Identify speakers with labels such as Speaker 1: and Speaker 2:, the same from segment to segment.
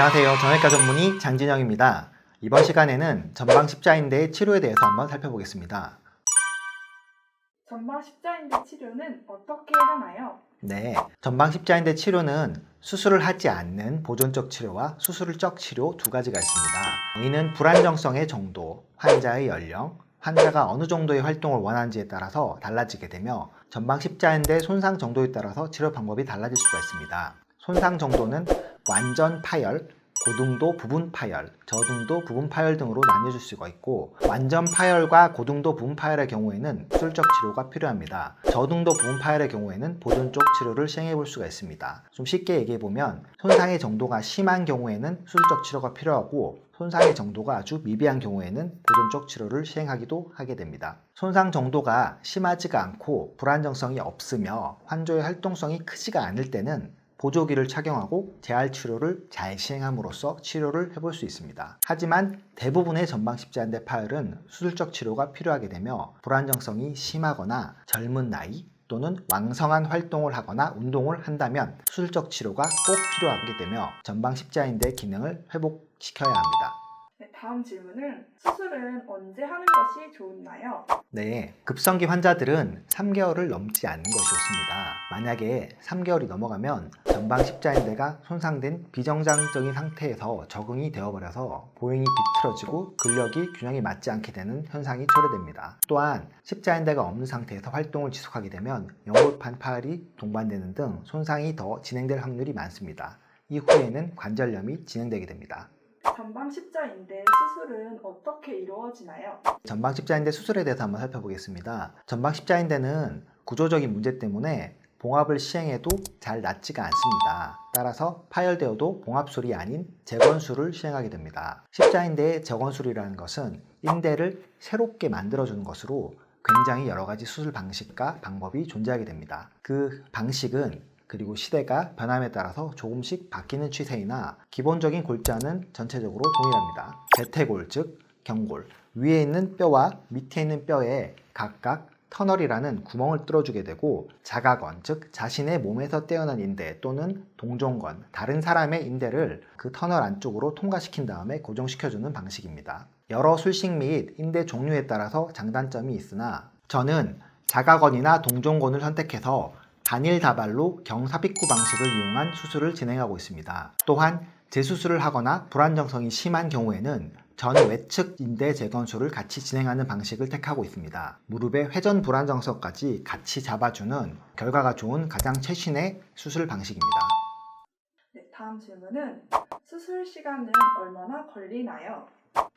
Speaker 1: 안녕하세요. 정형외과 전문의 장진영입니다. 이번 시간에는 전방 십자인대 치료에 대해서 한번 살펴보겠습니다.
Speaker 2: 전방 십자인대 치료는 어떻게 하나요?
Speaker 1: 네, 전방 십자인대 치료는 수술을 하지 않는 보존적 치료와 수술적 치료 두 가지가 있습니다. 이는 불안정성의 정도, 환자의 연령, 환자가 어느 정도의 활동을 원하는지에 따라서 달라지게 되며 전방 십자인대 손상 정도에 따라서 치료 방법이 달라질 수가 있습니다. 손상 정도는 완전 파열, 고등도 부분 파열, 저등도 부분 파열 등으로 나뉘어질 수가 있고 완전 파열과 고등도 부분 파열의 경우에는 수술적 치료가 필요합니다. 저등도 부분 파열의 경우에는 보존적 치료를 시행해 볼 수가 있습니다. 좀 쉽게 얘기해 보면 손상의 정도가 심한 경우에는 수술적 치료가 필요하고 손상의 정도가 아주 미비한 경우에는 보존적 치료를 시행하기도 하게 됩니다. 손상 정도가 심하지가 않고 불안정성이 없으며 환조의 활동성이 크지가 않을 때는 보조기를 착용하고 재활 치료를 잘 시행함으로써 치료를 해볼 수 있습니다. 하지만 대부분의 전방 십자인대 파열은 수술적 치료가 필요하게 되며 불안정성이 심하거나 젊은 나이 또는 왕성한 활동을 하거나 운동을 한다면 수술적 치료가 꼭 필요하게 되며 전방 십자인대 기능을 회복시켜야 합니다.
Speaker 2: 네, 다음 질문은 수술은 언제 하는 것이 좋나요?
Speaker 1: 네, 급성기 환자들은 3개월을 넘지 않는 것이 좋습니다. 만약에 3개월이 넘어가면 전방 십자인대가 손상된 비정상적인 상태에서 적응이 되어버려서 보행이 비틀어지고 근력이 균형이 맞지 않게 되는 현상이 초래됩니다. 또한 십자인대가 없는 상태에서 활동을 지속하게 되면 연골판 파열이 동반되는 등 손상이 더 진행될 확률이 많습니다. 이후에는 관절염이 진행되게 됩니다.
Speaker 2: 전방 십자인대 수술은 어떻게 이루어지나요?
Speaker 1: 전방 십자인대 수술에 대해서 한번 살펴보겠습니다. 전방 십자인대는 구조적인 문제 때문에 봉합을 시행해도 잘 낫지가 않습니다. 따라서 파열되어도 봉합술이 아닌 재건술을 시행하게 됩니다. 십자인대의 재건술이라는 것은 인대를 새롭게 만들어주는 것으로 굉장히 여러 가지 수술 방식과 방법이 존재하게 됩니다. 그 방식은 그리고 시대가 변함에 따라서 조금씩 바뀌는 추세이나 기본적인 골자는 전체적으로 동일합니다. 대퇴골 즉 경골 위에 있는 뼈와 밑에 있는 뼈에 각각 터널이라는 구멍을 뚫어주게 되고 자가건 즉 자신의 몸에서 떼어난 인대 또는 동종건 다른 사람의 인대를 그 터널 안쪽으로 통과시킨 다음에 고정시켜주는 방식입니다. 여러 술식 및 인대 종류에 따라서 장단점이 있으나 저는 자가건이나 동종건을 선택해서 단일 다발로 경삽입구 방식을 이용한 수술을 진행하고 있습니다. 또한 재수술을 하거나 불안정성이 심한 경우에는 전 외측 인대 재건술을 같이 진행하는 방식을 택하고 있습니다. 무릎의 회전 불안정성까지 같이 잡아주는 결과가 좋은 가장 최신의 수술 방식입니다.
Speaker 2: 네, 다음 질문은 수술 시간은 얼마나 걸리나요?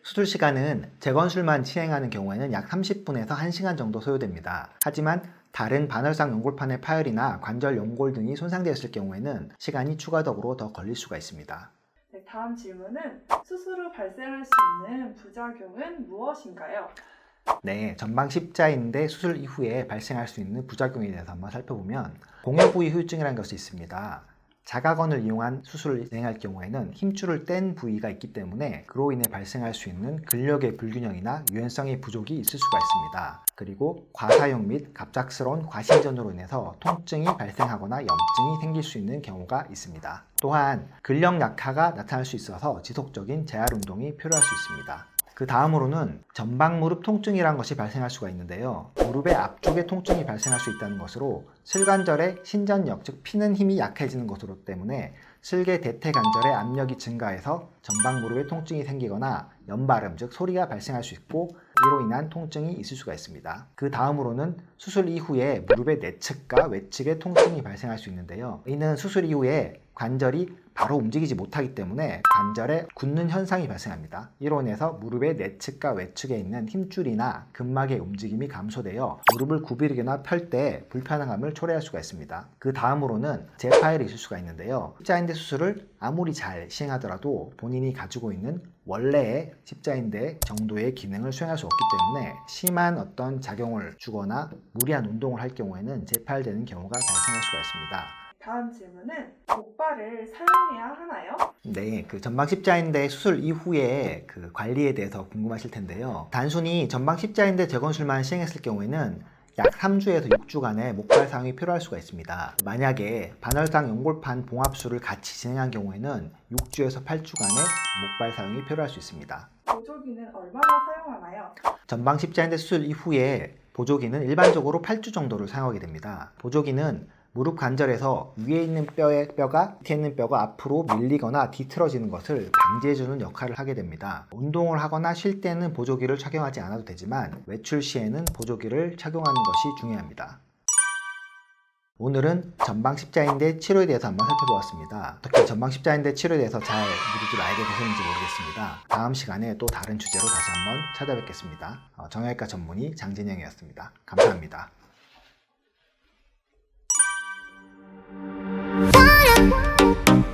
Speaker 1: 수술 시간은 재건술만 시행하는 경우에는 약 30분에서 1시간 정도 소요됩니다. 하지만 다른 반월상 연골판의 파열이나 관절 연골 등이 손상되었을 경우에는 시간이 추가적으로 더 걸릴 수가 있습니다.
Speaker 2: 네, 다음 질문은 수술 후 발생할 수 있는 부작용은 무엇인가요?
Speaker 1: 네, 전방 십자인대 수술 이후에 발생할 수 있는 부작용에 대해서 한번 살펴보면 공여부위 후유증이라는 것이 있습니다. 자가건을 이용한 수술을 진행할 경우에는 힘줄을 뗀 부위가 있기 때문에 그로 인해 발생할 수 있는 근력의 불균형이나 유연성의 부족이 있을 수가 있습니다. 그리고 과사용 및 갑작스러운 과신전으로 인해서 통증이 발생하거나 염증이 생길 수 있는 경우가 있습니다. 또한 근력 약화가 나타날 수 있어서 지속적인 재활 운동이 필요할 수 있습니다. 그 다음으로는 전방 무릎 통증이란 것이 발생할 수가 있는데요. 무릎의 앞쪽에 통증이 발생할 수 있다는 것으로 실관절의 신전력, 즉 피는 힘이 약해지는 것으로 때문에 슬개 대퇴 관절의 압력이 증가해서 전방 무릎에 통증이 생기거나 연발음, 즉 소리가 발생할 수 있고 이로 인한 통증이 있을 수가 있습니다. 그 다음으로는 수술 이후에 무릎의 내측과 외측에 통증이 발생할 수 있는데요. 이는 수술 이후에 관절이 바로 움직이지 못하기 때문에 관절에 굳는 현상이 발생합니다. 이로 인해서 무릎의 내측과 외측에 있는 힘줄이나 근막의 움직임이 감소되어 무릎을 구부리거나 펼 때 불편함을 초래할 수가 있습니다. 그 다음으로는 재파열이 있을 수가 있는데요. 십자인대 수술을 아무리 잘 시행하더라도 본인이 가지고 있는 원래의 십자인대 정도의 기능을 수행할 수 없기 때문에 심한 어떤 작용을 주거나 무리한 운동을 할 경우에는 재파열되는 경우가 발생할 수가 있습니다.
Speaker 2: 다음 질문은 목발을 사용해야 하나요?
Speaker 1: 네, 그 전방 십자인대 수술 이후에 그 관리에 대해서 궁금하실 텐데요. 단순히 전방 십자인대 재건술만 시행했을 경우에는 약 3주에서 6주간의 목발 사용이 필요할 수가 있습니다. 만약에 반월상 연골판 봉합술을 같이 진행한 경우에는 6주에서 8주간의 목발 사용이 필요할 수 있습니다.
Speaker 2: 보조기는 얼마나 사용하나요?
Speaker 1: 전방 십자인대 수술 이후에 보조기는 일반적으로 8주 정도를 사용하게 됩니다. 보조기는 무릎 관절에서 위에 있는 뼈의 뼈가 밑에 있는 뼈가 앞으로 밀리거나 뒤틀어지는 것을 방지해주는 역할을 하게 됩니다. 운동을 하거나 쉴 때는 보조기를 착용하지 않아도 되지만 외출 시에는 보조기를 착용하는 것이 중요합니다. 오늘은 전방 십자인대 치료에 대해서 한번 살펴보았습니다. 어떻게 전방 십자인대 치료에 대해서 잘줄 알게 되셨는지 모르겠습니다. 다음 시간에 또 다른 주제로 다시 한번 찾아뵙겠습니다. 어, 정형외과 전문의 장진영이었습니다. 감사합니다.
Speaker 3: Thank you.